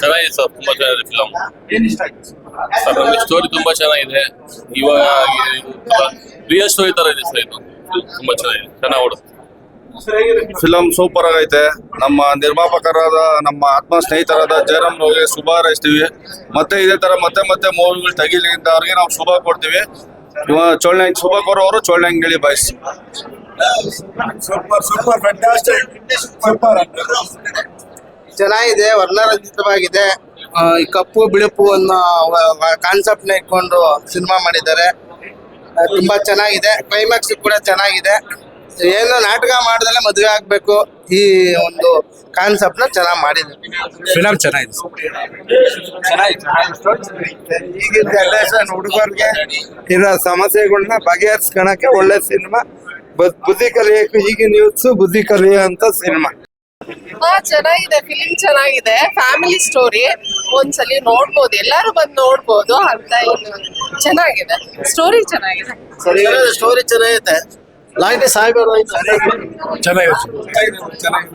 ಚೆನ್ನಾಗಿದೆ ಸರ್, ತುಂಬಾ ಚೆನ್ನಾಗಿದೆ ಫಿಲಮ್ ಸರ್ ಸ್ಟೋರಿ ತುಂಬಾ ಚೆನ್ನಾಗಿದೆ. ಇವಾಗ ರಿಯಲ್ ಸ್ಟೋರಿ ತರ ಇದೆ ಸರ್ ಇದು. ತುಂಬಾ ಚೆನ್ನಾಗಿದೆ, ಚೆನ್ನಾಗಿ ಓಡುತ್ತೆ. ಫಿಲಂ ಸೂಪರ್ ಆಗೈತೆ. ನಮ್ಮ ನಿರ್ಮಾಪಕರಾದ, ನಮ್ಮ ಆತ್ಮ ಸ್ನೇಹಿತರಾದ ಜಯರಾಮ್ ಅವ್ರಿಗೆ ಶುಭ ಹಾರೈಸ್ತೀವಿ. ಮತ್ತೆ ಇದೇ ತರ ಮತ್ತೆ ಮತ್ತೆ ಮೂವಿಗಳು ತೆಗಿಲಿ ಅಂತ ಅವ್ರಿಗೆ ನಾವು ಶುಭ ಕೊಡ್ತೀವಿ. ಇವ ಚೋಳ್ನ ಶುಭ ಕೋರೋರು ಚೋಳ್ನ ಹೇಳಿ ಬಯಸಿ ಸೂಪರ್ ಸೂಪರ್ ಫ್ಯಾಂಟಾಸ್ಟಿಕ್ ಸೂಪರ್ ಚೆನ್ನಾಗಿದೆ ವರ್ಣರಂಜಿತವಾಗಿದೆ. ಈ ಕಪ್ಪು ಬಿಳುಪು ಅನ್ನೋ ಕಾನ್ಸೆಪ್ಟ್ನ ಇಟ್ಕೊಂಡು ಸಿನಿಮಾ ಮಾಡಿದ್ದಾರೆ. ತುಂಬಾ ಚೆನ್ನಾಗಿದೆ. ಕ್ಲೈಮ್ಯಾಕ್ಸ್ ಕೂಡ ಚೆನ್ನಾಗಿದೆ. ಏನು ನಾಟಕ ಮಾಡಿದ್ರೆ ಮದುವೆ ಆಗ್ಬೇಕು ಈ ಒಂದು ಕಾನ್ಸೆಪ್ಟ್ನ ಚೆನ್ನಾಗಿ ಮಾಡಿದ್ದಾರೆ. ಫಿಲಮ್ ಚೆನ್ನಾಗಿದೆ. ಈಗಿನ ಜನರೇಷನ್ ಹುಡುಗರಿಗೆ ಇರೋ ಸಮಸ್ಯೆಗಳನ್ನ ಬಗೆಹರಿಸ್ಕೊಳಕ್ಕೆ ಒಳ್ಳೆ ಸಿನಿಮಾ ಬುದ್ಧಿ ಕಲಿಯಕ್ಕೆ ಈಗಿನ ಯೂತ್ಸ್ ಬುದ್ಧಿ ಅಂತ ಸಿನಿಮಾ. ಹಾ ಚೆನ್ನಾಗಿದೆ ಫಿಲಿಂ ಚೆನ್ನಾಗಿದೆ ಫ್ಯಾಮಿಲಿ ಸ್ಟೋರಿ ಒಂದ್ಸಲಿ ನೋಡ್ಬೋದು ಎಲ್ಲರೂ ಬಂದು ನೋಡ್ಬೋದು ಅಂತ ಏನು ಚೆನ್ನಾಗಿದೆ ಸ್ಟೋರಿ ಚೆನ್ನಾಗಿದೆ. ಸ್ಟೋರಿ ಚೆನ್ನಾಗಿದೆ ಲಾಂಟಿ ಸಾಹೇಬರು ಚೆನ್ನಾಗಿದೆ ಚೆನ್ನಾಗಿದೆ.